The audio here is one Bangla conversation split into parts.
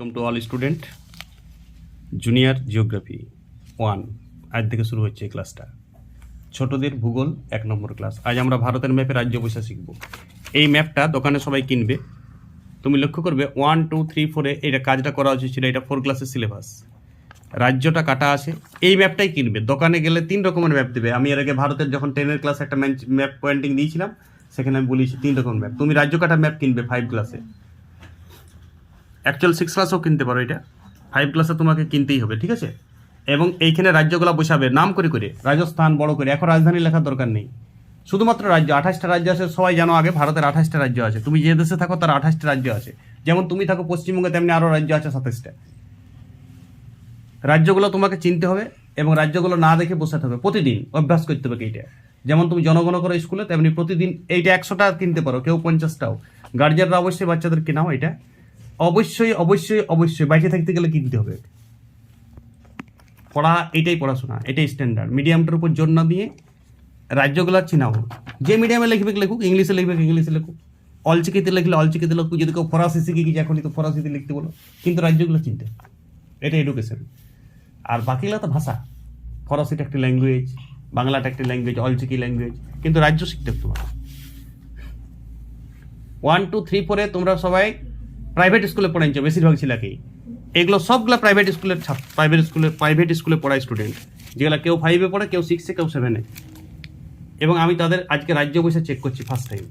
Welcome to all student junior geography one আজ থেকে শুরু হচ্ছে এই ক্লাসটা ছোটদের ভূগোল, এক নম্বর ক্লাস আজ আমরা ভারতের ম্যাপে রাজ্য বৈশা শিখব। এই ম্যাপটা দোকানে সবাই কিনবে। তুমি লক্ষ্য করবে ওয়ান টু থ্রি ফোরে এটা কাজটা করা উচিত ছিল এটা ফোর ক্লাসের সিলেবাস রাজ্যটা কাটা আছে, এই ম্যাপটাই কিনবে। দোকানে গেলে তিন রকমের ম্যাপ দেবে। আমি এর আগে ভারতের যখন টেনের ক্লাস একটা ম্যাপ পয়েন্টিং দিয়েছিলাম, সেখানে আমি বলেছি তিন রকমের ম্যাপ তুমি রাজ্য কাটা ম্যাপ কিনবে ফাইভ ক্লাসে অ্যাকচুয়াল সিক্স ক্লাসও কিনতে পারো এটা। ফাইভ ক্লাসে তোমাকে কিনতেই হবে, ঠিক আছে? এবং এইখানে রাজ্যগুলো বসাবে, নাম করে করে, রাজস্থান বড় করে, এখন রাজধানী লেখার দরকার নেই। শুধুমাত্র রাজ্য, আঠাশটা রাজ্য আছে, সবাই জানো আগে ভারতের আঠাশটা রাজ্য আছে। তুমি যে দেশে থাকো, তার আঠাশটা রাজ্য আছে। যেমন তুমি থাকো পশ্চিমবঙ্গে, তেমনি আরও রাজ্য আছে সাতাশটা। রাজ্যগুলো তোমাকে চিনতে হবে এবং রাজ্যগুলো না দেখে বসাতে হবে প্রতিদিন অভ্যাস করতে হবে এইটা। যেমন তুমি জনগণ করো স্কুলে, তেমনি প্রতিদিন এইটা একশোটা কিনতে পারো, কেউ পঞ্চাশটাও। গার্জিয়ানরা অবশ্যই বাচ্চাদের কেনাও এটা। অবশ্যই অবশ্যই অবশ্যই বাইরে থাকতে গেলে কিনতে হবে? পড়া, এটাই পড়াশোনা, এটাই স্ট্যান্ডার্ড মিডিয়ামটার উপর জোর না দিয়ে রাজ্যগুলো চিনাও। যে মিডিয়ামে লিখবে, লেখুক, ইংলিশে লিখবে, ইংলিশে লেখুক। অলচিকিতে লিখলে, অলচিকিতে লিখুক, যদি কেউ ফরাসি শিখে গেছে এখনই তো ফরাসিতে লিখতে বলো। কিন্তু রাজ্যগুলো চিনতে। এটা এডুকেশন আর বাকিগুলো তো ভাষা। ফরাসিটা একটি ল্যাঙ্গুয়েজ বাংলাটা একটি ল্যাঙ্গুয়েজ অলচিকি ল্যাঙ্গুয়েজ কিন্তু রাজ্য শিখতে তোমার ওয়ান টু থ্রি ফোরে তোমরা সবাই প্রাইভেট স্কুলে পড়াইছো বেশিরভাগ ছেলেকেই। এগুলো সবগুলো প্রাইভেট স্কুলের প্রাইভেট স্কুলে প্রাইভেট স্কুলে পড়ায় স্টুডেন্ট যেগুলো কেউ ফাইভে পড়ে কেউ সিক্সে কেউ সেভেনে এবং আমি তাদের আজকে রাজ্য বসে চেক করছি ফার্স্ট টাইম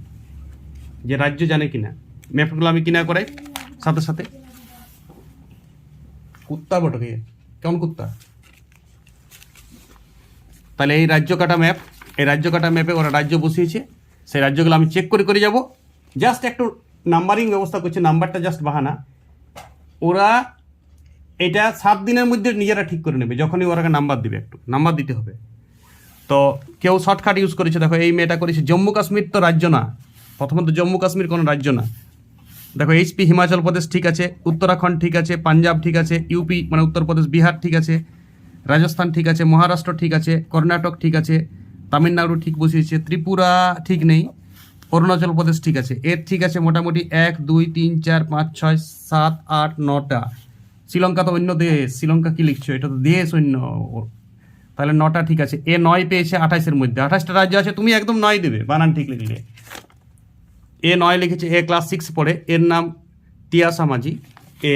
যে রাজ্য জানে কিনা। ম্যাপগুলো আমি কিনা করাই। সাথে সাথে। কুত্তা বটকে কেমন কুত্তা? তাহলে এই রাজ্য কাটা ম্যাপ এই রাজ্য কাটা ম্যাপে ওরা রাজ্য বসিয়েছে। সেই রাজ্যগুলো আমি চেক করে করে যাব। জাস্ট একটু নাম্বারিং ব্যবস্থা করছে, নাম্বারটা জাস্ট বাহানা। ওরা এটা সাত দিনের মধ্যে নিজেরা ঠিক করে নেবে, যখনই ওরা নাম্বার দিবে একটু, নাম্বার দিতে হবে। তো কেউ শর্টকাট ইউজ করেছে, দেখো এই মেয়েটা করেছে, জম্মু কাশ্মীর তো রাজ্য না, প্রথমত জম্মু কাশ্মীর কোনো রাজ্য না। দেখো এইচপি হিমাচল প্রদেশ ঠিক আছে উত্তরাখণ্ড ঠিক আছে পাঞ্জাব ঠিক আছে ইউপি মানে উত্তরপ্রদেশ বিহার ঠিক আছে রাজস্থান ঠিক আছে মহারাষ্ট্র ঠিক আছে কর্ণাটক ঠিক আছে তামিলনাড়ু ঠিক বসিয়েছে, ত্রিপুরা ঠিক নেই। অরুণাচল প্রদেশ ঠিক আছে। এর ঠিক আছে মোটামুটি এক, দুই, তিন, চার, পাঁচ, ছয়, সাত, আট, নটা। শ্রীলঙ্কা তো অন্য দেশ। শ্রীলঙ্কা কি লিখছো? এটা তো দেশ অন্য। তাহলে নটা ঠিক আছে। এ নয় পেয়েছে আঠাশের মধ্যে। আঠাশটা রাজ্য আছে, তুমি একদম নয় দেবে। বানান ঠিক লিখলে এ নয় লিখেছে, এ ক্লাস সিক্স পড়ে। এর নাম টিয়া সামাজি। এ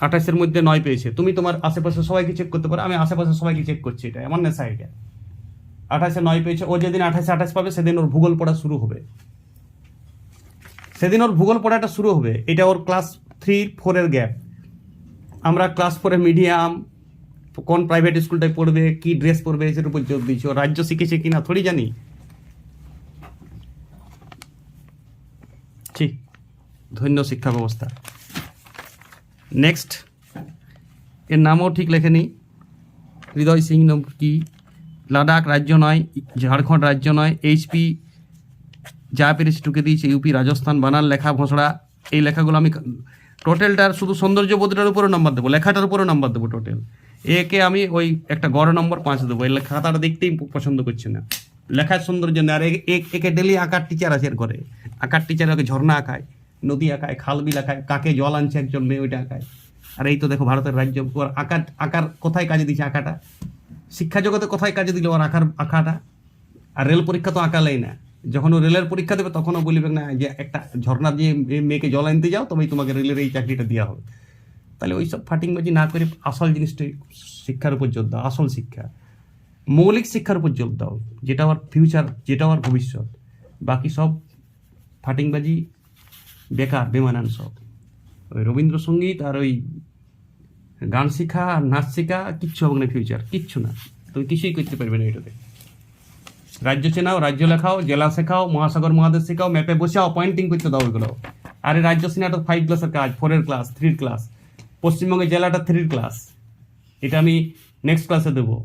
আঠাশের মধ্যে নয় পেয়েছে। তুমি তোমার আশেপাশে সবাইকে চেক করতে পারো। আমি আশেপাশে সবাইকে চেক করছি এটা। এমন নেশা এটা আঠাশে নয় পেয়েছে, ও যেদিন আঠাশে আঠাশ পাবে, সেদিন ওর ভূগোল পড়া শুরু হবে। সেদিন ওর ভূগোল পড়াটা শুরু হবে, এটা ওর ক্লাস থ্রি ফোরের গ্যাপ আমরা ক্লাস ফোরে মিডিয়াম কোন প্রাইভেট স্কুলটায় পড়বে, কি ড্রেস পরবে, এসের উপর জোর দিচ্ছি ও রাজ্য শিখেছে কিনা, থোড়ি জানি। ঠিক ধন্য শিক্ষা ব্যবস্থা। নেক্সট এর নামও ঠিক লেখেনি। হৃদয় সিং নম্বর কি? লাদাখ রাজ্য নয়, ঝাড়খণ্ড রাজ্য নয় এইচপি যা পেরেছি টুকে দিয়েছে ইউপি, রাজস্থান, বানান, লেখা, ভোঁসড়া। এই লেখাগুলো আমি টোটালটার শুধু সৌন্দর্যবোধটার উপরে নাম্বার দেবো, লেখাটার উপরে নাম্বার দেবো টোটাল। একে আমি ওই একটা গড় নম্বর পাঁচ দেবো, এই খাতাটা দেখতেই পছন্দ করছি না। লেখার সৌন্দর্য না, আর একে ডেলি আঁকার টিচার আছে এর করে আঁকার টিচার ওকে ঝর্ণা আঁকায়, নদী আঁকায় খাল বিল আঁকায়, কাকে জল আনছে একজন মেয়ে ওইটা আঁকায়। আর এই তো দেখো ভারতের রাজ্য আঁকার আঁকার কোথায় কাজে দিচ্ছে আঁকাটা? শিক্ষা জগতে কোথায় কাজে দিল ওর আঁকার, আঁকাটা? আর রেল পরীক্ষা তো আঁকালেই না। যখন ও রেলের পরীক্ষা দেবে তখনও বলবে, না যে একটা ঝর্ণা দিয়ে মেয়েকে জল আনতে যাও, তবেই তোমাকে রেলের এই চাকরিটা দেওয়া হবে। তাহলে ওই সব ফাটিংবাজি না করে আসল জিনিসটাই শিক্ষার উপর জোর দাও, আসল শিক্ষা। মৌলিক শিক্ষার উপর জোর দাও, যেটা আমার ফিউচার যেটা আমার ভবিষ্যৎ। বাকি সব ফাটিংবাজি বেকার, বেমানান সব। ওই রবীন্দ্রসঙ্গীত আর ওই গান শেখা, নাচ শেখা, কিচ্ছু হবে না ফিউচার কিচ্ছু না। তুমি কিছুই করতে পারবে না এটাতে। রাজ্য চেনাও, রাজ্য লেখাও, জেলা শেখাও, মহাসাগর মহাদেশ শেখাও ম্যাপে বসাও পয়েন্টিং করতে দাও ওইগুলো আরে রাজ্য চেনাটা ফাইভ ক্লাসের কাজ ফোরের ক্লাস থ্রির ক্লাস পশ্চিমবঙ্গের জেলাটা থ্রির ক্লাস এটা আমি নেক্সট ক্লাসে দেবো।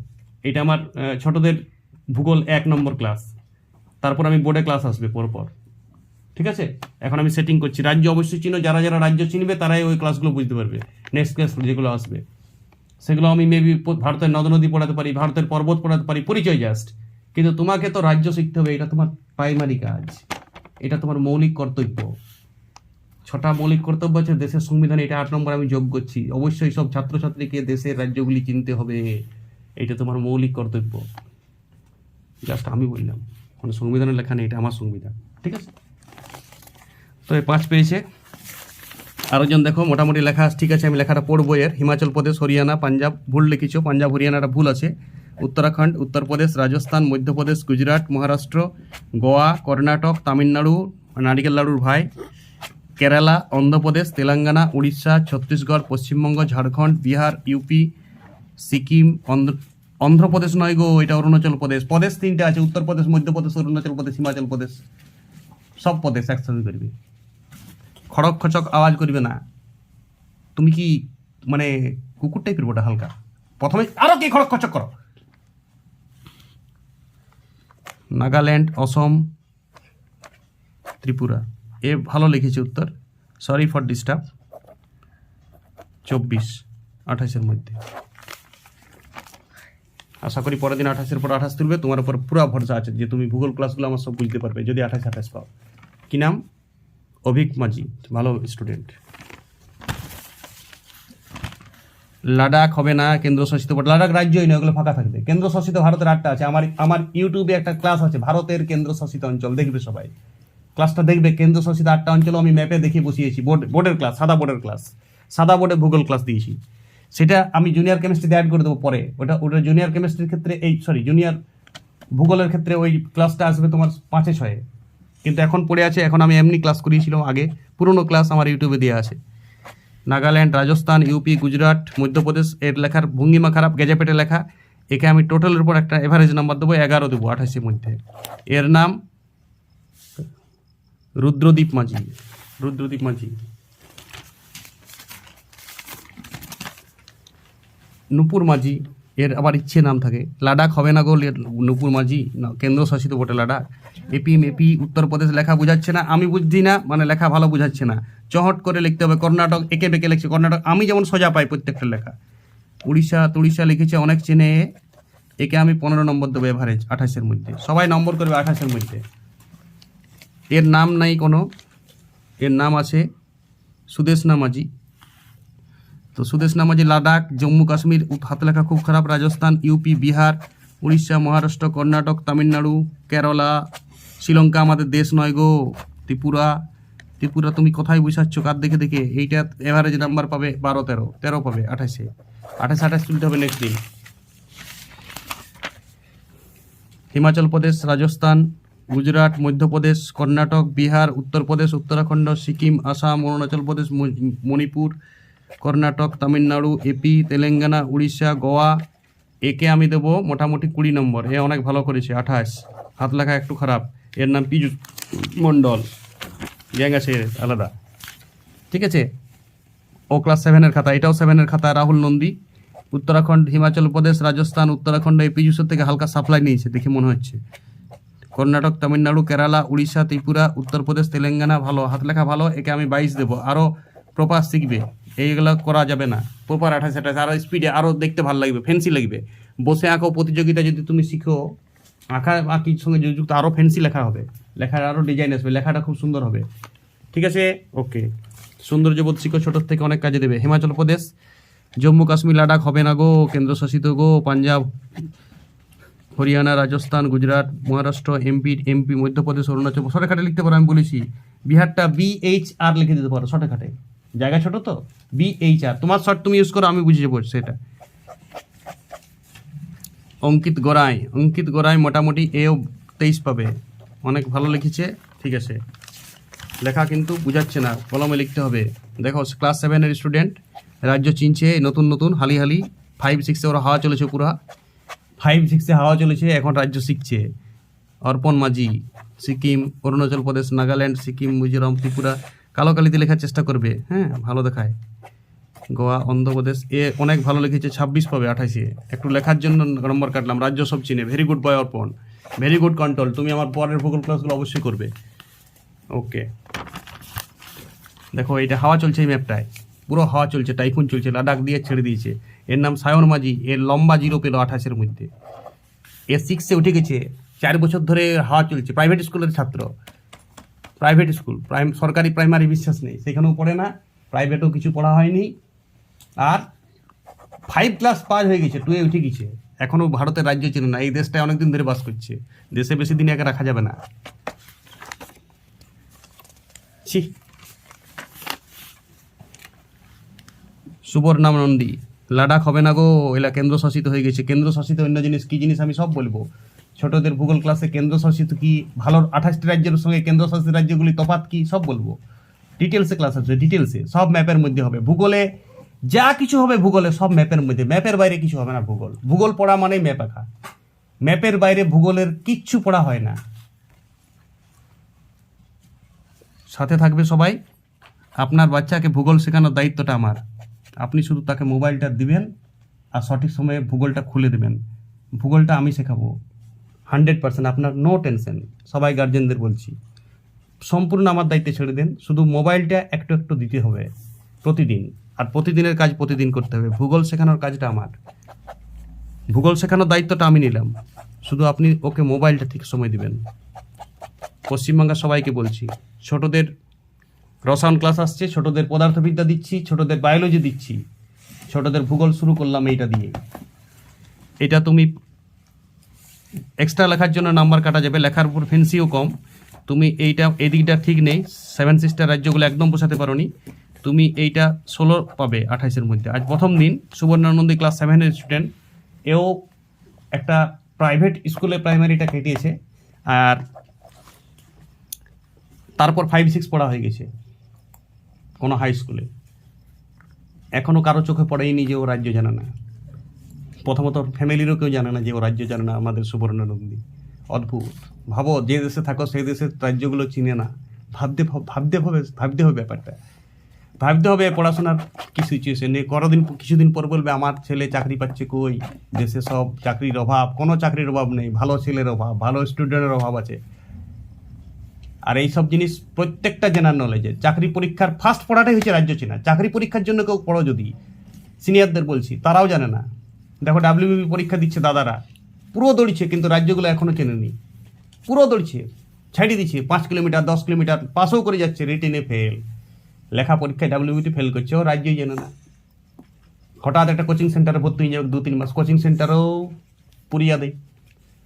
এটা আমার ছোটদের ভূগোল এক নম্বর ক্লাস তারপর আমি বোর্ডে ক্লাস আসবে পরপর। ঠিক আছে? এখন আমি সেটিং করছি। রাজ্য অবশ্যই চিনো, যারা যারা রাজ্য চিনবে, তারাই ওই ক্লাসগুলো বুঝতে পারবে। নেক্সট ক্লাস যেগুলো আসবে। সেগুলো আমি মেবি ভারতের নদ নদী পড়াতে পারি, ভারতের পর্বত পড়াতে পারি, পরিচয় জাস্ট কিন্তু তোমাকে তো রাজ্য শিখতে হবে, এটা তোমার প্রাইমারি কাজ। এটা তোমার মৌলিক কর্তব্য। ছটা মৌলিক কর্তব্য আছে দেশের সংবিধানে, এটা আট নম্বর আমি যোগ করছি। অবশ্যই সব ছাত্রছাত্রীকে দেশের রাজ্যগুলি চিনতে হবে। এটা তোমার মৌলিক কর্তব্য। জাস্ট আমি বললাম মানে সংবিধানের লেখা নেই, এটা আমার সংবিধান। ঠিক আছে? তো এই পাঁচ পেয়েছে। আরেকজন দেখো, মোটামুটি লেখা ঠিক আছে, আমি লেখাটা পড়ব এর। হিমাচল প্রদেশ, হরিয়ানা, পাঞ্জাব, ভুল লিখিছো, পাঞ্জাব হরিয়ানাটা ভুল আছে। উত্তরাখণ্ড, উত্তরপ্রদেশ, রাজস্থান, মধ্যপ্রদেশ, গুজরাট, মহারাষ্ট্র, গোয়া, কর্ণাটক, তামিলনাড়ু, নারিকেল লাড়ুর ভাই, কেরালা, অন্ধ্রপ্রদেশ, তেলেঙ্গানা, উড়িষ্যা, ছত্তিশগড়, পশ্চিমবঙ্গ, ঝাড়খণ্ড, বিহার, ইউপি, সিকিম, অন্ধ্র, অন্ধ্রপ্রদেশ নয় গো, এটা অরুণাচল প্রদেশ। প্রদেশ তিনটে আছে, উত্তরপ্রদেশ, মধ্যপ্রদেশ, অরুণাচল প্রদেশ, হিমাচল প্রদেশ। সব প্রদেশ একসাথে করবে খড়ক খচক আওয়াজ করবে না। তুমি কি মানে কুকুর টাইপের ওটা হালকা? প্রথমে আরও কি খড়ক খচক করো। নাগাল্যান্ড, অসম, ত্রিপুরা। এ ভালো লিখেছে উত্তর। সরি ফর ডিস্টার্ব চব্বিশ, আঠাশের মধ্যে। আশা করি পরের দিন আঠাশের পর আঠাশ তুলবে। তোমার উপর পুরো ভরসা আছে যে তুমি ভূগোল ক্লাসগুলো আমার সব বুঝতে পারবে। যদি আঠাশ আঠাশ পাও। কি নাম? অভিক মাঝি, ভালো স্টুডেন্ট লাদাখ হবে না কেন্দ্রশাসিত লাদাখ রাজ্যই নয় ওগুলো ফাঁকা থাকবে। কেন্দ্রশাসিত ভারতের আটটা আছে। আমার আমার ইউটিউবে একটা ক্লাস আছে, ভারতের কেন্দ্রশাসিত অঞ্চল। দেখবে সবাই। ক্লাসটা দেখবে কেন্দ্রশাসিত আটটা অঞ্চল আমি ম্যাপে দেখে বসিয়েছি। বোর্ড বোর্ডের ক্লাস সাদা বোর্ডের ক্লাস সাদা বোর্ডে ভূগোল ক্লাস দিয়েছি। সেটা আমি জুনিয়র কেমিস্ট্রিতে অ্যাড করে দেবো পরে। ওটা ওটা জুনিয়র কেমিস্ট্রির ক্ষেত্রে এই সরি জুনিয়র ভূগোলের ক্ষেত্রে ওই ক্লাসটা আসবে তোমার পাঁচে ছয়ে। কিন্তু এখন পড়ে আছে, এখন আমি এমনি ক্লাস করিয়েছিলাম আগে। পুরনো ক্লাস আমার ইউটিউবে দেওয়া আছে। নাগাল্যান্ড, রাজস্থান ইউপি গুজরাট, মধ্যপ্রদেশ, এর লেখার ভঙ্গিমা খারাপ গেজাপেটে লেখা। একে আমি টোটালের উপর একটা এভারেজ নাম্বার দেবো, এগারো দেবো আঠাশের মধ্যে। এর নাম রুদ্রদীপ মাঝি। রুদ্রদীপ মাঝি। নুপুর মাঝি। এর আবার ইচ্ছে নাম থাকে। লাডাখ হবে না গো নুপুর মাঝি। না কেন্দ্রশাসিত বটে লাদাখ এপি মেপি উত্তরপ্রদেশ লেখা বুঝাচ্ছে না। আমি বুঝছি না মানে লেখা ভালো বুঝাচ্ছে না। চহট করে লিখতে হবে কর্ণাটক, একে বেঁকে লিখছে কর্ণাটক। আমি যেমন সোজা পাই প্রত্যেকটা লেখা। উড়িষ্যা, তুড়িষ্যা লিখেছে অনেক চেনে। একে আমি পনেরো নম্বর দেবো এভারেজ আঠাশের মধ্যে। সবাই নম্বর করবে আঠাশের মধ্যে। এর নাম নাই কোনো। এর নাম আছে সুদেশ নামাজি তো সুদেশ নামাজি লাদাখ জম্মু কাশ্মীর, হাত লেখা খুব খারাপ রাজস্থান ইউপি বিহার, উড়িষ্যা, মহারাষ্ট্র, কর্ণাটক, তামিলনাড়ু, কেরালা, শ্রীলঙ্কা আমাদের দেশ নয় গো, ত্রিপুরা। ত্রিপুরা তুমি কোথায় বুঝাচ্ছ কার দেখে দেখে এইটা এভারেজ নাম্বার পাবে বারো, তেরো তেরো পাবে আঠাশে। আঠাশ আঠাশ তুলতে হবে নেক্সট দিন। হিমাচল প্রদেশ, রাজস্থান, গুজরাট, মধ্যপ্রদেশ, কর্ণাটক, বিহার, উত্তরপ্রদেশ, উত্তরাখণ্ড, সিকিম, আসাম, অরুণাচল প্রদেশ মণিপুর কর্ণাটক, তামিলনাড়ু এপি তেলেঙ্গানা, উড়িষ্যা, গোয়া একে আমি দেবো মোটামুটি কুড়ি নম্বর। এ অনেক ভালো করেছে, আঠাশ। হাত লেখা একটু খারাপ। এর নাম পীযুষ মণ্ডল। গ্যাং আছে, আলাদা। ঠিক আছে? ও ক্লাস সেভেনের খাতা, এটাও সেভেনের খাতা, রাহুল নন্দী। উত্তরাখণ্ড, হিমাচল প্রদেশ, রাজস্থান, উত্তরাখণ্ড, এই পীযুষের থেকে হালকা সাপ্লাই নিয়েছে, দেখে মনে হচ্ছে। কর্ণাটক, তামিলনাড়ু, কেরালা, উড়িষ্যা, ত্রিপুরা, উত্তরপ্রদেশ, তেলেঙ্গানা, ভালো। হাত লেখা ভালো, একে আমি বাইশ দেবো। আরও প্রপাস শিখবে। এইগুলো করা যাবে না। প্রপার আঠাশ আঠাশ আরও স্পিডে আরও দেখতে ভালো লাগবে ফ্যান্সি লাগবে। বসে আঁকো প্রতিযোগিতা যদি তুমি শিখো, আঁকা, আঁকির সঙ্গে যুক্ত আরও ফ্যান্সি লেখা হবে। লেখার আরও ডিজাইন আসবে, লেখাটা খুব সুন্দর হবে। ঠিক আছে? ওকে সৌন্দর্যবোধ শিখো ছোটোর থেকে অনেক কাজে দেবে। হিমাচল প্রদেশ, জম্মু কাশ্মীর লাদাখ হবে না গো, কেন্দ্রশাসিত গো, পাঞ্জাব, হরিয়ানা, রাজস্থান, গুজরাট, মহারাষ্ট্র এমপি এমপি মধ্যপ্রদেশ, অরুণাচল, শর্টকাটে লিখতে পারো, আমি বলেছি। বিহারটা বিএইচ আর লিখে দিতে পারো, শর্টকাটে। জায়গা ছোট তো? বি এইচ আর তোমার শর্ট তুমি ইউজ করো, আমি বুঝে যাব সেটা। অঙ্কিত গোড়াই। অঙ্কিত গোড়াই মোটামুটি এও তেইশ পাবে। অনেক ভালো লিখেছে, ঠিক আছে। লেখা কিন্তু বুঝাচ্ছে না, কলমে লিখতে হবে। দেখো ক্লাস সেভেনের স্টুডেন্ট রাজ্য চিনছে, নতুন নতুন, হালি হালি। ফাইভ সিক্সে ওরা হাওয়া চলেছে পুরা। ফাইভ সিক্সে হাওয়া চলেছে, এখন রাজ্য শিখছে। অর্পণ মাঝি, সিকিম, অরুণাচল প্রদেশ, নাগাল্যান্ড, সিকিম, মিজোরাম, ত্রিপুরা। কালো কালিতে লেখার চেষ্টা করবে। হ্যাঁ ভালো দেখায়। গোয়া, অন্ধ্রপ্রদেশ, এ অনেক ভালো লিখেছে, ছাব্বিশ পাবে আঠাশে। একটু লেখার জন্য নম্বর কাটলাম, রাজ্য সব চিনে। ভেরি গুড বয় অর্পণ ভেরি গুড কন্ট্রোল তুমি আমার পরের ভূগোল ক্লাসগুলো অবশ্যই করবে। ওকে দেখো এটা হাওয়া চলছে এই ম্যাপটায় পুরো হাওয়া চলছে টাইফুন চলছে, লাদাখ দিয়ে ছেড়ে দিয়েছে। এর নাম সায়ন মাঝি, এর লম্বা জিরো পেল আঠাশের মধ্যে। এ সিক্সে উঠে গেছে, চার বছর ধরে হাওয়া চলছে। প্রাইভেট স্কুলের ছাত্র। প্রাইভেট স্কুল, প্রাইম, সরকারি প্রাইমারি বিশ্বাস নেই, সেখানেও পড়ে না, প্রাইভেটও কিছু পড়া হয়নি। আর ফাইভ ক্লাস পাস হয়ে গেছে টুয়ে উঠে গেছে। এখনও ভারতের রাজ্য ছিল না, এই দেশটায় অনেকদিন ধরে বাস করছে। দেশে বেশি দিন একে রাখা যাবে না। ছি। সুবর্ণা নন্দী লাদাখ হবে না গো, এলা কেন্দ্রশাসিত হয়ে গেছে। কেন্দ্রশাসিত অন্য জিনিস, কী জিনিস আমি সব বলব? ছোটদের ভূগোল ক্লাসে কেন্দ্রশাসিত কি? ভালো আঠাশটি রাজ্যের সঙ্গে কেন্দ্রশাসিত রাজ্যগুলি তফাত কি? সব বলব। ডিটেলসে ক্লাস আছে ডিটেলসে সব ম্যাপের মধ্যে হবে। ভূগোলে যা কিছু হবে ভূগোলে সব ম্যাপের মধ্যে। ম্যাপের বাইরে কিছু হবে না ভূগোল। ভূগোল পড়া মানেই ম্যাপ আঁকা। ম্যাপের বাইরে ভূগোলের কিচ্ছু পড়া হয় না। সাথে থাকবে সবাই। আপনার বাচ্চাকে ভূগোল শেখানোর দায়িত্বটা আমার। আপনি শুধু তাকে মোবাইলটা দিবেন আর সঠিক সময়ে ভূগোলটা খুলে দেবেন। ভূগোলটা আমি শেখাবো। হান্ড্রেড পার্সেন্ট আপনার নো টেনশন সবাই গার্জেনদের বলছি, সম্পূর্ণ আমার দায়িত্বে ছেড়ে দেন, শুধু মোবাইলটা একটু একটু দিতে হবে প্রতিদিন। আর প্রতিদিনের কাজ প্রতিদিন করতে হবে। ভূগোল শেখানোর কাজটা আমার। ভূগোল শেখানোর দায়িত্বটা আমি নিলাম। শুধু আপনি ওকে মোবাইলটা ঠিক সময় দিবেন। পশ্চিমবঙ্গের সবাইকে বলছি, ছোটদের রসায়ন ক্লাস আসছে, ছোটদের পদার্থবিদ্যা দিচ্ছি, ছোটদের বায়োলজি দিচ্ছি, ছোটদের ভূগোল শুরু করলাম এইটা দিয়ে এটা তুমি এক্সট্রা লেখার জন্য নাম্বার কাটা যাবে, লেখার উপর ফেন্সিও কম। তুমি এইটা, এদিকটা ঠিক নেই সেভেন সিস্টার রাজ্যগুলো একদম বোঝাতে পারোনি। তুমি এইটা ষোলো পাবে আঠাইশের মধ্যে। আজ প্রথম দিন সুবর্ণানন্দী ক্লাস সেভেনের স্টুডেন্ট এও একটা প্রাইভেট স্কুলে প্রাইমারিটা কেটিয়েছে আর তারপর ফাইভ সিক্স পড়া হয়ে গেছে কোনো হাই স্কুলে এখনও কারও চোখে পড়েনি যে ও রাজ্য জানে না। প্রথমত ফ্যামিলিরও কেউ জানে না যে ও রাজ্য জানে না, আমাদের সুবর্ণ সুবর্ণনন্দী অদ্ভুত। ভাবো, যে দেশে থাকো, সেই দেশের রাজ্যগুলো চিনে না। ভাবতে ভাবতে হবে ভাবতে হবে ব্যাপারটা। ভাবতে হবে পড়াশোনার কি সিচুয়েশন নেই করদিন কিছুদিন পর বলবে, আমার ছেলে চাকরি পাচ্ছে কই? দেশে সব চাকরির অভাব। কোনো চাকরির অভাব নেই। ভালো ছেলের অভাব, ভালো স্টুডেন্টের অভাব আছে। আর এই সব জিনিস প্রত্যেকটা জেনার নলেজে চাকরি পরীক্ষার ফার্স্ট পড়াটাই হচ্ছে রাজ্য চেনা। চাকরি পরীক্ষার জন্য কেউ পড়ো যদি। সিনিয়রদের বলছি, তারাও জানে না। দেখো ডাব্লিউবি পরীক্ষা দিচ্ছে দাদারা। পুরো দৌড়ছে কিন্তু রাজ্যগুলো এখনও চেনেনি। পুরো দৌড়ছে ছাড়িয়ে দিচ্ছে, পাঁচ কিলোমিটার, দশ কিলোমিটার, পাসও করে যাচ্ছে রিটেনে ফেল। লেখা পরীক্ষায় ডাব্লিউবিটি ফেল করছে, ও রাজ্যই জানে না। হঠাৎ একটা কোচিং সেন্টারে ভর্তি হয়ে যাবে, দু তিন মাস। কোচিং সেন্টারেও পুরিয়া দেয়।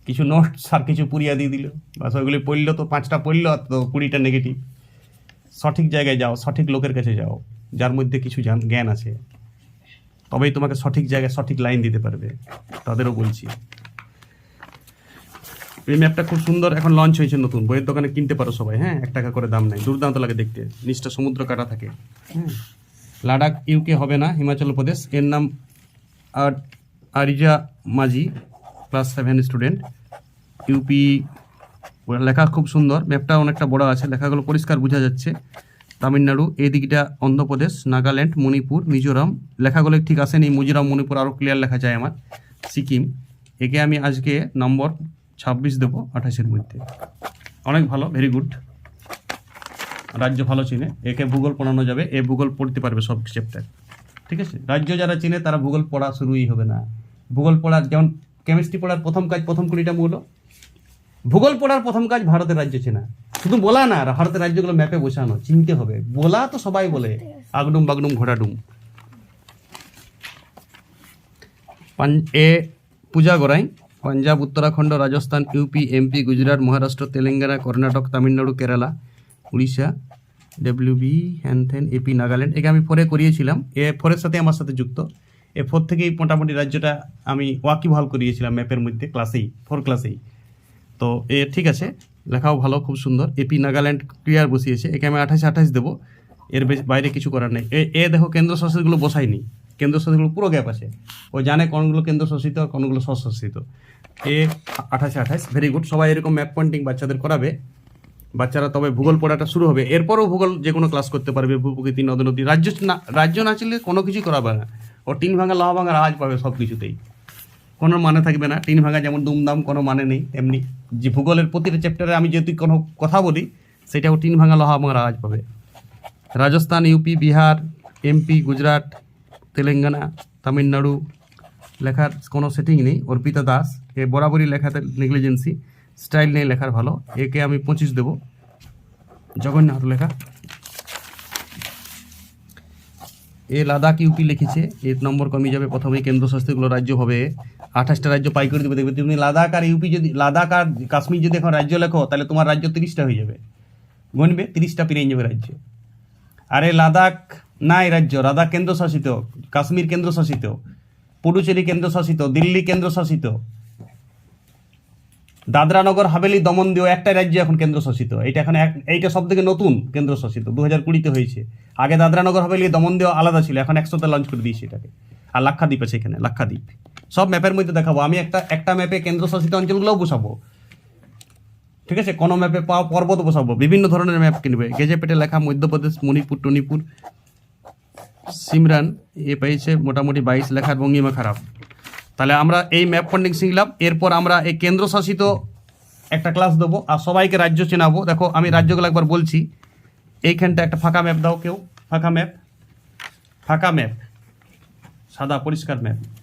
কিছু নোটস আর কিছু পুরিয়া দিয়ে দিল। বাস ওইগুলি পড়ল তো, পাঁচটা পড়ল, আর তো কুড়িটা নেগেটিভ সঠিক জায়গায় যাও, সঠিক লোকের কাছে যাও, যার মধ্যে কিছু জ্ঞান আছে। তবেই তোমাকে সঠিক জায়গায় সঠিক লাইন দিতে পারবে। তাদেরও বলছি। এই ম্যাপটা খুব সুন্দর, এখন লঞ্চ হয়েছে নতুন। বইয়ের দোকানে কিনতে পারো সবাই হ্যাঁ? এক টাকা করে দাম নেই, দুর্দান্ত লাগে দেখতে। নিচটা সমুদ্র কাটা থাকে। হ্যাঁ লাদাখ ইউকে হবে না, হিমাচল প্রদেশ। এর নাম আর আরিজা মাঝি ক্লাস সেভেন স্টুডেন্ট ইউপি লেখা খুব সুন্দর। ম্যাপটা অনেকটা বড় আছে, লেখাগুলো পরিষ্কার বোঝা যাচ্ছে। তামিলনাড়ু, এই দিকটা অন্ধ্রপ্রদেশ, নাগাল্যান্ড, মণিপুর, মিজোরাম। লেখাগুলো ঠিক আসেনি, মিজোরাম, মণিপুর আরও ক্লিয়ার লেখা যায় আমার। সিকিম, একে আমি আজকে নম্বর ছাব্বিশ দেবো আঠাশের মধ্যে। অনেক ভালো ভেরি গুড রাজ্য ভালো চিনে, একে ভূগোল পড়ানো যাবে, এ ভূগোল পড়তে পারবে সব চ্যাপ্টার ঠিক আছে? রাজ্য যারা চিনে, তারা ভূগোল পড়া শুরুই হবে না। ভূগোল পড়ার যেমন কেমিস্ট্রি পড়ার প্রথম কাজ, প্রথম কুড়িটা মূল ভূগোল পড়ার প্রথম কাজ ভারতের রাজ্য চেনা। শুধু বলা না, ভারতের রাজ্যগুলো ম্যাপে বসানো, চিনতে হবে। বলা তো সবাই বলে আগডুম বাগডুম ঘোড়াডুম। এ Puja Garai Punjab, Uttarakhand, Rajasthan UP MP Gujarat, Maharashtra, Telangana, Karnataka, Tamil Nadu, Kerala, Orissa WB হ্যানথেন AP Nagaland. একে আমি ফোরে করিয়েছিলাম। এ ফোরের সাথে আমার সাথে যুক্ত। এ ফোর থেকেই মোটামুটি রাজ্যটা আমি ওয়াকিবহাল করিয়েছিলাম ম্যাপের মধ্যে ক্লাসেই ফোর ক্লাসেই তো এ ঠিক আছে, লেখাও ভালো, খুব সুন্দর। এপি নাগাল্যান্ড ক্লিয়ার বসিয়েছে, একে আমি আঠাশ আঠাশ দেবো। এর বাইরে কিছু করার নেই। এ দেখো, কেন্দ্র শাসিতগুলো বসাইনি কেন্দ্র শাসিতগুলো পুরো গ্যাপ আছে। ও জানে কোনগুলো কেন্দ্র শাসিত আর কোনগুলো স্বশাসিত এ আঠাশে আঠাশ ভেরি গুড সবাই এরকম ম্যাপ পয়েন্টিং বাচ্চাদের করাবে। বাচ্চারা তবে ভূগোল পড়াটা শুরু হবে। এরপরও ভূগোল যে কোনো ক্লাস করতে পারবে, ভূপ্রকৃতি নদ নদী রাজ্য না রাজ্য না ছিল কোনো কিছুই করাবে না। ও টিন ভাঙা লোহা ভাঙার আওয়াজ পাবে সব কিছুতেই কোনো মানে থাকবে না। টিন ভাঙা যেমন দুমদাম, কোনো মানে নেই, তেমনি। যে ভূগোলের প্রতিটা চ্যাপ্টারে আমি যদি কোনো কথা বলি, সেটাও টিন ভাঙা লোহা ভাঙার আওয়াজ পাবে রাজস্থান ইউপি বিহার এমপি গুজরাট, তেলেঙ্গানা, তামিলনাড়ু লেখার কোনো সেটিং নেই। অর্পিতা দাস, এ বরাবরই লেখাতে নেগলিজেন্সি স্টাইল নেই লেখার ভালো। একে আমি পঁচিশ দেবো। জগন্নাথ লেখা। এ লাদাখ ইউপি লিখেছে। এক নম্বর কমে যাবে প্রথমে কেন্দ্রশাসিতগুলো রাজ্য হবে। আঠাশটা রাজ্য পাই করে দেবে, দেখবে তুমি লাদাখ আর ইউপি যদি, লাদাখ আর কাশ্মীর যদি এখন রাজ্য লেখো, তাহলে তোমার রাজ্য তিরিশটা হয়ে যাবে। গণবে, তিরিশটা পেরিয়ে যাবে রাজ্য। আরে লাদাখ নাই রাজ্য, লাদাখ কেন্দ্রশাসিত, কাশ্মীর কেন্দ্রশাসিত, পুডুচেরি কেন্দ্রশাসিত, দিল্লি কেন্দ্রশাসিত দাদরা নগর হাভেলি, দমন দিও একটাই রাজ্য এখন কেন্দ্রশাসিত। এটা এখন এইটা সব থেকে নতুন কেন্দ্রশাসিত দু হাজার কুড়িতে হয়েছে। আগে দাদরা নগর হাভেলি, দমন দিও আলাদা ছিল, এখন একশোতে লঞ্চ করে দিয়েছে এটাকে। আর লাক্ষাদ্বীপ আছে এখানে, লাক্ষাদ্বীপ। সব ম্যাপের মধ্যে দেখাবো। আমি একটা একটা ম্যাপে কেন্দ্রশাসিত অঞ্চলগুলোও বসাবো। ঠিক আছে? কোনো ম্যাপে পর্বত বসাবো। বিভিন্ন ধরনের ম্যাপ কিনবে। গেজেপেটে লেখা মধ্যপ্রদেশ, মণিপুর, টনিপুর, সিমরান, এ পেয়েছে মোটামুটি বাইশ লেখার ভঙ্গিমা খারাপ। তাহলে আমরা এই ম্যাপ ফন্ডিং শিখলাম। এরপর আমরা এই কেন্দ্রশাসিত একটা ক্লাস দেবো আর সবাইকে রাজ্য চেনাবো। দেখো, আমি রাজ্যগুলো একবার বলছি। এইখানটা একটা ফাঁকা ম্যাপ দাও কেউ। ফাঁকা ম্যাপ। ফাঁকা ম্যাপ। সাদা, পরিষ্কার ম্যাপ।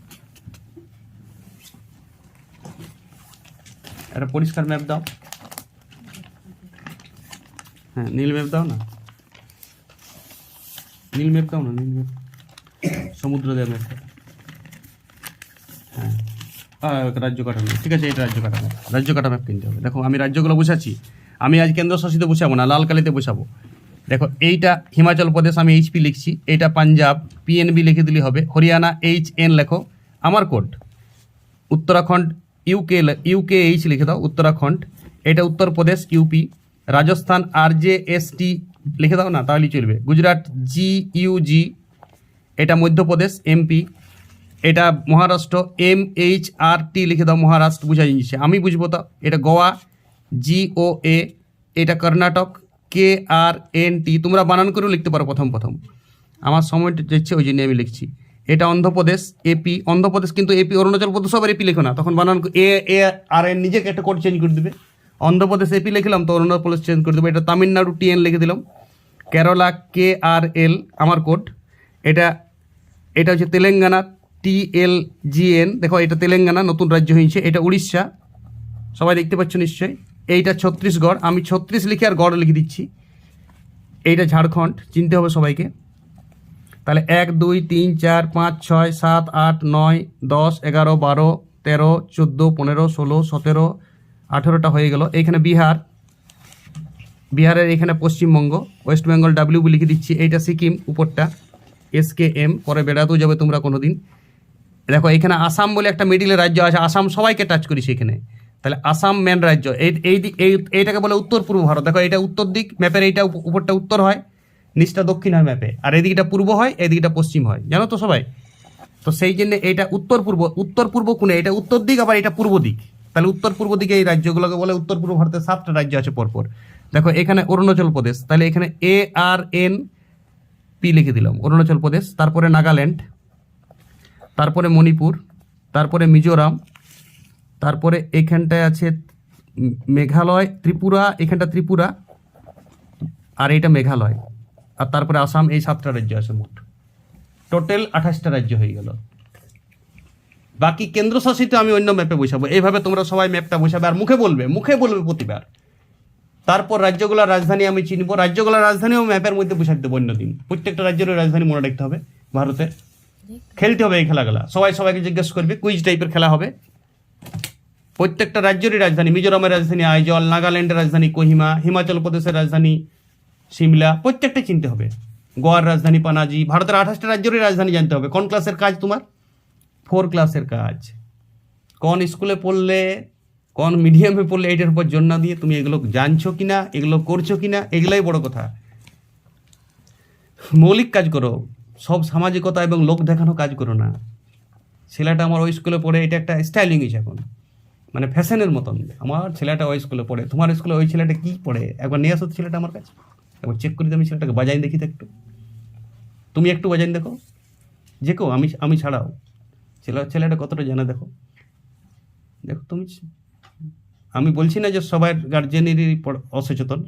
একটা পরিষ্কার ম্যাপ দাও। হ্যাঁ নীল ম্যাপ দাও না? নীল ম্যাপ দাও না, নীল ম্যাপ সমুদ্র দেওয়া ম্যাপ রাজ্য কাটা ম্যাপ ঠিক আছে, এটা রাজ্য কাটা ম্যাপ রাজ্য কাটা ম্যাপ কিনতে হবে। দেখো, আমি রাজ্যগুলো বসাচ্ছি আমি আজ কেন্দ্রশাসিত বসাবো না, লাল কালিতে বসাবো দেখো, এইটা হিমাচল প্রদেশ, আমি এইচপি লিখছি। এইটা পাঞ্জাব পিএনবি লিখে দিলে হবে। হরিয়ানা এইচ এন লেখো। আমার code Uttarakhand UK UK H লিখে দাও, উত্তরাখণ্ড। এটা Uttar Pradesh UP Rajasthan R J S T লিখে দাও না, তাহলেই চলবে। গুজরাট জি ইউজি এটা মধ্যপ্রদেশ এমপি এটা Maharashtra M H R T লিখে দাও, মহারাষ্ট্র বুঝা জিনিস আমি বুঝব তো, এটা গোয়া জি ও এ এটা কর্ণাটক কে আর এন টি তোমরা বানান করেও লিখতে পারো প্রথম প্রথম। আমার সময়টা যাচ্ছে, ওই জন্য আমি লিখছি। এটা অন্ধ্রপ্রদেশ এপি অন্ধ্রপ্রদেশ কিন্তু এপি অরুণাচল প্রদেশ সবার এপি লেখো না। তখন বানান এ এ আর এন নিজেকে একটা কোড চেঞ্জ করে দেবে। অন্ধ্রপ্রদেশ এপি লিখলাম তো অরুণাচল প্রদেশ চেঞ্জ করে দেবো। এটা তামিলনাড়ু টিএন লিখে দিলাম। কেরালা কে আর এল আমার কোড এটা এটা হচ্ছে তেলেঙ্গানা টি এল জি এন দেখো, এটা তেলেঙ্গানা, নতুন রাজ্য হয়েছে। এটা উড়িষ্যা। সবাই দেখতে পাচ্ছ নিশ্চয়ই। এইটা ছত্তিশগড়। আমি ছত্রিশ লিখে আর গড় লিখে দিচ্ছি। এইটা ঝাড়খণ্ড। চিনতে হবে সবাইকে। তাহলে এক, দুই, তিন, চার, পাঁচ, ছয়, সাত, আট, নয়, দশ, এগারো, বারো, তেরো, চোদ্দ, পনেরো, ষোলো, সতেরো, আঠেরোটা হয়ে গেল। এইখানে বিহার, বিহারের এখানে পশ্চিমবঙ্গ, ওয়েস্ট বেঙ্গল ডাব্লিউ লিখে দিচ্ছি, এইটা সিকিম, উপরটা এস কে এম পরে বেড়াতেও যাবে তোমরা কোনো দিন দেখো, এখানে আসাম বলে একটা মিডিলের রাজ্য আছে, আসাম সবাইকে টাচ করি এখানে তাহলে আসাম মেন রাজ্য, এই এই এইটাকে বলে উত্তর পূর্ব ভারত। দেখো, এটা উত্তর দিক ম্যাপের এইটা উপরটা উত্তর হয়। নিচটা দক্ষিণ হয় ম্যাপে, আর এদিকটা পূর্ব হয় এদিকটা পশ্চিম হয়। জানো তো সবাই? তো সেই জন্য এটা উত্তর পূর্ব উত্তর পূর্ব কোণে, এটা উত্তর দিক, আবার এটা পূর্ব দিক। তাহলে উত্তর পূর্ব দিকে এই রাজ্যগুলোকে বলে উত্তর পূর্ব ভারতের সাতটা রাজ্য আছে পরপর। দেখো, এখানে অরুণাচল প্রদেশ, তাহলে এখানে এ আর এন পি লিখে দিলাম। অরুণাচল প্রদেশ, তারপরে নাগাল্যান্ড, তারপরে মণিপুর, তারপরে মিজোরাম, তারপরে এখানটায় আছে মেঘালয়, ত্রিপুরা, এখানটা ত্রিপুরা, আর এইটা মেঘালয়। আর তারপরে আসাম এই সাতটা রাজ্য আছে মোট। টোটাল আঠাশটা রাজ্য হয়ে গেল। বাকি কেন্দ্রশাসিত আমি অন্য ম্যাপে বসাবো। এইভাবে তোমরা সবাই ম্যাপটা বসাবে আর মুখে বলবে মুখে বলবে প্রতিবার। তারপর রাজ্যগুলোর রাজধানী আমি চিনবো। রাজ্যগুলোর রাজধানীও ম্যাপের মধ্যে বসাতে দেবো অন্যদিন। প্রত্যেকটা রাজ্যের রাজধানী মনে রাখতে হবে ভারতে। খেলতে হবে এই খেলাগুলা। সবাই সবাইকে জিজ্ঞেস করবে কুইজ টাইপের খেলা হবে। প্রত্যেকটা রাজ্যেরই রাজধানী। মিজোরামের রাজধানী, আইজল, নাগাল্যান্ডের রাজধানী, কোহিমা, হিমাচল প্রদেশের রাজধানী সিমলা, প্রত্যেকটা চিনতে হবে। গোয়ার রাজধানী পানাজি, ভারতের আঠাশটা রাজ্যেরই রাজধানী জানতে হবে। কোন ক্লাসের কাজ তোমার? ফোর ক্লাসের কাজ। কোন স্কুলে পড়লে, কোন মিডিয়ামে পড়লে এটার উপর জন্য দিয়ে তুমি এগুলো জানছো কি না এগুলো করছ কি না এগুলাই বড় কথা। মৌলিক কাজ করো। সব সামাজিকতা এবং লোক দেখানো কাজ করো না। ছেলেটা আমার ওই স্কুলে পড়ে, এটা একটা স্টাইলিং হয়েছে এখন। মানে ফ্যাশনের মতন। আমার ছেলেটা ওই স্কুলে পড়ে। তোমার স্কুলে ওই ছেলেটা কি পড়ে? একবার নিয়ে আসো ছেলেটা আমার কাছে। একবার চেক করি আমি ছেলেটাকে বাজাই দেখি তো একটু। তুমি একটু বাজাই দেখো। যে কেউ, আমি আমি ছাড়াও। ছেলে ছেলেটা কতটা জানে দেখো। দেখো, তুমি আমি বলছি না যে সবার গার্জেনেরই অসচেতন।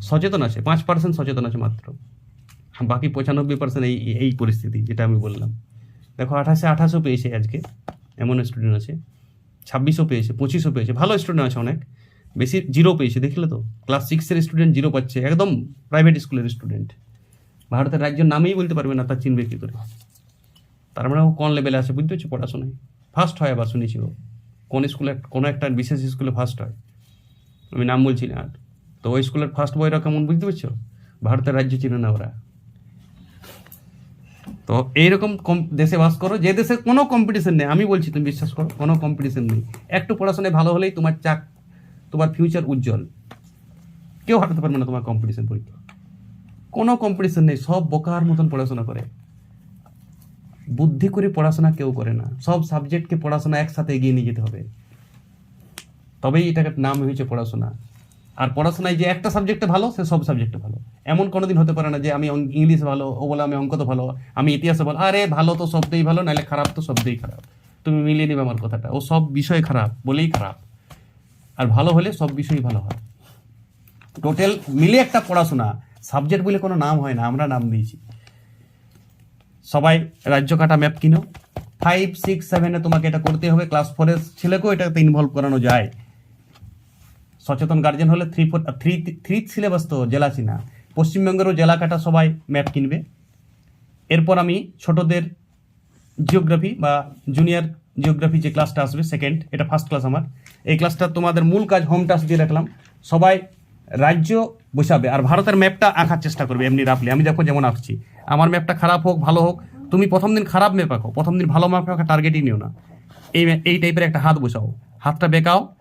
সচেতন আছে, পাঁচ পার্সেন্ট সচেতন আছে মাত্র। বাকি পঁচানব্বই পার্সেন্ট এই এই পরিস্থিতি যেটা আমি বললাম। দেখো, আঠাশে, আঠাশও পেয়েছে আজকে। এমন স্টুডেন্ট আছে। ছাব্বিশও পেয়েছে, পঁচিশও পেয়েছে। ভালো স্টুডেন্ট আছে অনেক। বেশি জিরো পেয়েছে, দেখলে তো? ক্লাস সিক্সের স্টুডেন্ট জিরো পাচ্ছে, একদম প্রাইভেট স্কুলের স্টুডেন্ট ভারতের রাজ্যের নামেই বলতে পারবে না তার চিনবে কী করে। তার মানে ও কোন লেভেলে আছে বুঝতে পারছ পড়াশোনায়? ফার্স্ট হয় আবার শুনেছি ও। কোন স্কুলে কোনো একটা বিশেষ স্কুলে ফার্স্ট হয়। আমি নাম বলছি না আর। তো ওই স্কুলের ফার্স্ট বয়রা কেমন বুঝতে পারছ? ভারতের রাজ্য চিনে না ওরা। তো এইরকম কম- দেশে বাস করো, যে দেশে কোনো কম্পিটিশন নেই। আমি বলছি, তুমি বিশ্বাস করো, কোনো কম্পিটিশন নেই। একটু পড়াশোনায় ভালো হলেই তোমার চাক তোমার ফিউচার উজ্জ্বল। কেউ হাঁটাতে পারবে না তোমার কম্পিটিশন পরীক্ষা। কোনো কম্পিটিশন নেই, সব বোকার মতন পড়াশোনা করে। বুদ্ধি করে পড়াশোনা কেউ করে না। সব সাবজেক্টকে পড়াশোনা একসাথে এগিয়ে নিয়ে যেতে হবে। তবেই এটাকে নাম হয়েছে পড়াশোনা। আর পড়াশোনায় যে একটা সাবজেক্টে ভালো, সে সব সাবজেক্টে ভালো। এমন কোনো দিন হতে পারে না যে আমি ইংলিশ ভালো, ও বলে আমি অঙ্ক তো ভালো, আমি ইতিহাসে ভালো। আরে ভালো তো শব্দেই ভালো, নাহলে খারাপ তো শব্দেই খারাপ। তুমি মিলিয়ে নেবে আমার কথাটা। ও সব বিষয় খারাপ, বলেই খারাপ। আর ভালো হলে সব বিষয়ই ভালো হয়। টোটাল মিলে একটা পড়াশোনা সাবজেক্ট বলে কোনো নাম হয় না, আমরা নাম দিয়েছি। সবাই রাজ্য কাটা ম্যাপ কিনো। ফাইভ সিক্স সেভেনে তোমাকে এটা করতে হবে ক্লাস ফোরের ছেলেকেও এটাতে ইনভলভ করানো যায়। সচেতন গার্জেন হলে three four three three syllabus তো জেলা চিনা। পশ্চিমবঙ্গেরও জেলা কাটা সবাই ম্যাপ কিনবে। এরপর আমি ছোটদের জিওগ্রাফি বা জুনিয়র জিওগ্রাফি যে ক্লাসটা আসবে সেকেন্ড এটা ফার্স্ট ক্লাস আমার। এই ক্লাসটা তোমাদের মূল কাজ হোম টাস্ক দিয়ে রাখলাম। সবাই রাজ্য বসাবে, আর ভারতের ম্যাপটা আঁকার চেষ্টা করবে এমনি রাফলি আমি দেখো যেমন আঁকছি। আমার ম্যাপটা খারাপ হোক, ভালো হোক, তুমি প্রথম দিন খারাপ ম্যাপ আঁকো, প্রথম দিন ভালো ম্যাপ আঁকা টার্গেটই নিও না। এই এই টাইপের একটা হাত বসাও। হাতটা বেঁকাও।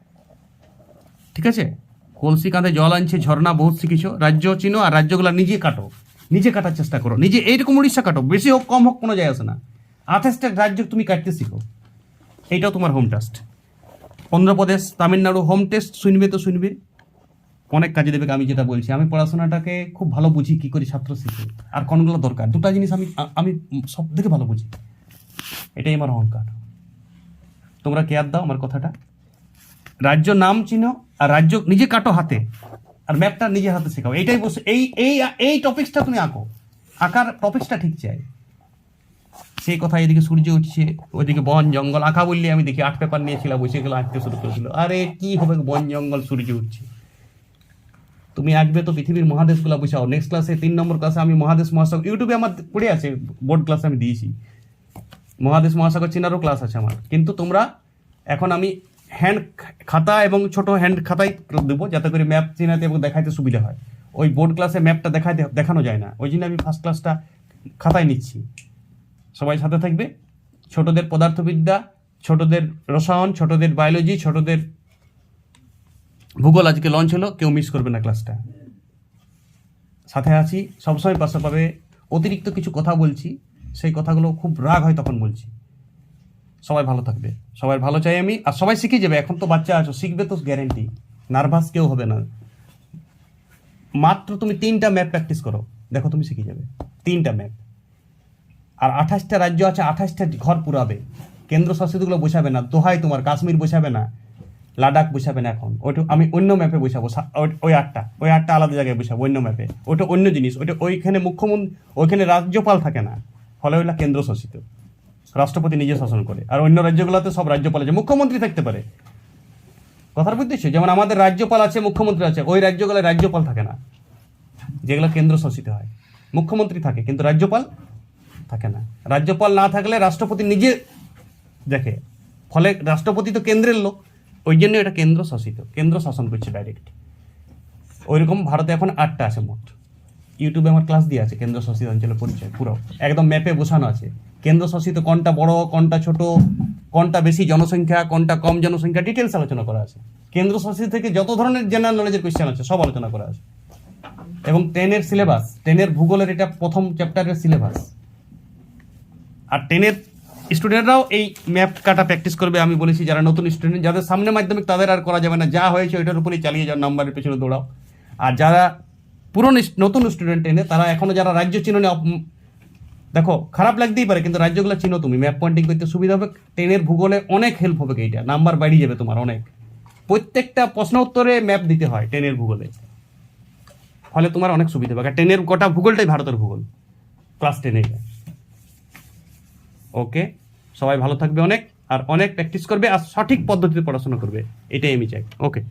ঠিক আছে? কলসি কাঁধে জল আনছে, ঝর্ণা বহুত শিখেছো। রাজ্য চিনো, আর রাজ্যগুলো নিজে কাটো। নিজে কাটার চেষ্টা করো। নিজে, এইরকম উড়িষ্যা কাটো। বেশি হোক, কম হোক, কোনো যায় আসে না। আঠাশটা রাজ্য তুমি কাটতে শিখো। এইটাও তোমার home test Andhra Pradesh, Tamil Nadu home test শুনবে তো শুনবে। অনেক কাজে দেবে, আমি যেটা বলছি। আমি পড়াশোনাটাকে খুব ভালো বুঝি কি করে ছাত্র শিখে। আর কোনগুলো দরকার? দুটো জিনিস আমি আমি সব থেকে ভালো বুঝি। এটাই আমার অহংকার। তোমরা কেয়ার দাও আমার কথাটা। রাজ্য নাম চিনো আর রাজ্য নিজে কাটো হাতে। আর ম্যাপটা নিজে হাতে শেখাও। এইটাই বসে, এই এই এই টপিক্সটা তুমি আঁকো। আঁকার টপিক্সটা ঠিক চাই। সেই কথা এদিকে সূর্য উঠছে, ওইদিকে বন, জঙ্গল, আঁকা বললে আমি দেখি আর্ট পেপার নিয়েছিলাম, বসে গেলো আঁকতে শুরু করেছিল। আরে কি হবে, বন, জঙ্গল, সূর্য উঠছে। তুমি আঁকবে তো পৃথিবীর মহাদেশগুলো বুঝাও নেক্সট ক্লাসে তিন নম্বর ক্লাসে আমি মহাদেশ মহাসাগর ইউটিউবে আমার পড়ে আছে বোর্ড ক্লাসে আমি দিয়েছি। মহাদেশ মহাসাগর চেনারও ক্লাস আছে আমার। কিন্তু তোমরা এখন আমি হ্যান্ড খাতা এবং ছোট হ্যান্ড খাতাই দেবো, যাতে করে ম্যাপ চেনাতে এবং দেখাইতে সুবিধা হয়। ওই বোর্ড ক্লাসে ম্যাপটা দেখাইতে দেখানো যায় না। ওই জন্য আমি ফার্স্ট ক্লাসটা খাতায় নিচ্ছি। সবাই সাথে থাকবে। ছোটদের পদার্থবিদ্যা, ছোটদের রসায়ন, ছোটদের বায়োলজি ছোটদের ভূগোল আজকে লঞ্চ হলো, কেউ মিস করবে না ক্লাসটা সাথে আছি, সবসময় পাশে পাবে, অতিরিক্ত কিছু কথা বলছি, সেই কথাগুলো খুব রাগ হয় তখন বলছি। সবাই ভালো থাকবে, সবাই ভালো চাই আমি, আর সবাই শিখে যাবে, এখন তো বাচ্চা আছো, শিখবে তো গ্যারেন্টি নার্ভাস কেউ হবে না। মাত্র তুমি তিনটা ম্যাপ প্র্যাকটিস করো, দেখো তুমি শিখে যাবে, তিনটা ম্যাপ আর আঠাশটা রাজ্য আছে, আঠাশটা ঘর পুরাবে। কেন্দ্র শাসিতগুলো বসাবে না, দোহাই তোমার, কাশ্মীর বসাবে না লাদাখ বসাবে না এখন। ওইটা আমি অন্য ম্যাপে বসাবো, সা- ওই- আটটা, ওই আটটা আলাদা জায়গায় বসাবো অন্য ম্যাপে। ওইটা অন্য জিনিস, ওইটা ওইখানে মুখ্যমন্ত্রী, ওইখানে রাজ্যপাল থাকে না। ফলে ওইটা কেন্দ্র শাসিত। রাষ্ট্রপতি নিজে শাসন করে। আর অন্য রাজ্যগুলোতে সব রাজ্যপাল আছে, মুখ্যমন্ত্রী থাকতে পারে। কথার বুঝতেছো যেমন আমাদের রাজ্যপাল আছে, মুখ্যমন্ত্রী আছে, ওই রাজ্যগুলো রাজ্যপাল থাকে না। যেগুলো কেন্দ্রশাসিত হয়। মুখ্যমন্ত্রী থাকে, কিন্তু রাজ্যপাল থাকে না। রাজ্যপাল না থাকলে রাষ্ট্রপতি নিজে দেখে। ফলে রাষ্ট্রপতি তো কেন্দ্রের লোক। ওই জন্য এটা কেন্দ্র শাসিত। কেন্দ্র শাসন করছে ডাইরেক্ট ওইরকম ভারতে এখন আটটা আছে মোট। ইউটিউবে আমার ক্লাস দিয়ে আছে কেন্দ্র শাসিত অঞ্চলের পরিচয়, পুরো। একদম ম্যাপে বসানো আছে। কেন্দ্র শাসিত কোনটা বড়, কোনটা ছোট, কোনটা বেশি জনসংখ্যা, কোনটা কম জনসংখ্যা ডিটেলস আলোচনা করা আছে। কেন্দ্র শাসিত থেকে যত ধরনের জেনারেল নলেজের কোয়েশ্চেন আছে, সব আলোচনা করা আছে। এবং টেনের সিলেবাস টেনের ভূগোলের এটা প্রথম চ্যাপ্টারের সিলেবাস আর টেনের স্টুডেন্টরাও এই ম্যাপ কাটা প্র্যাকটিস করবে, আমি বলেছি যারা নতুন স্টুডেন্ট যাদের সামনে মাধ্যমিক তাদের আর করা যাবে না, যা হয়েছে ওইটার উপরেই চালিয়ে যাও নাম্বারের পেছনে দৌড়াও। আর যারা পুরনো নতুন স্টুডেন্ট টেনে, তারা এখনও যারা রাজ্য চিহ্নে দেখো, খারাপ লাগতেই পারে, কিন্তু রাজ্যগুলো চিনো তুমি ম্যাপ পয়েন্টিং করতে সুবিধা হবে টেনের ভূগোলে অনেক হেল্প হবে এইটা নাম্বার বাড়িয়ে যাবে তোমার অনেক। প্রত্যেকটা প্রশ্ন উত্তরে ম্যাপ দিতে হয় টেনের ভূগোলে। ফলে তোমার অনেক সুবিধা হবে টেনের গোটা ভূগোলটাই ভারতের ভূগোল ক্লাস টেনে ওকে? সবাই ভালো থাকবে অনেক, আর অনেক প্র্যাকটিস করবে আর সঠিক পদ্ধতিতে পড়াশোনা করবে। এটাই আমি চাই। ওকে?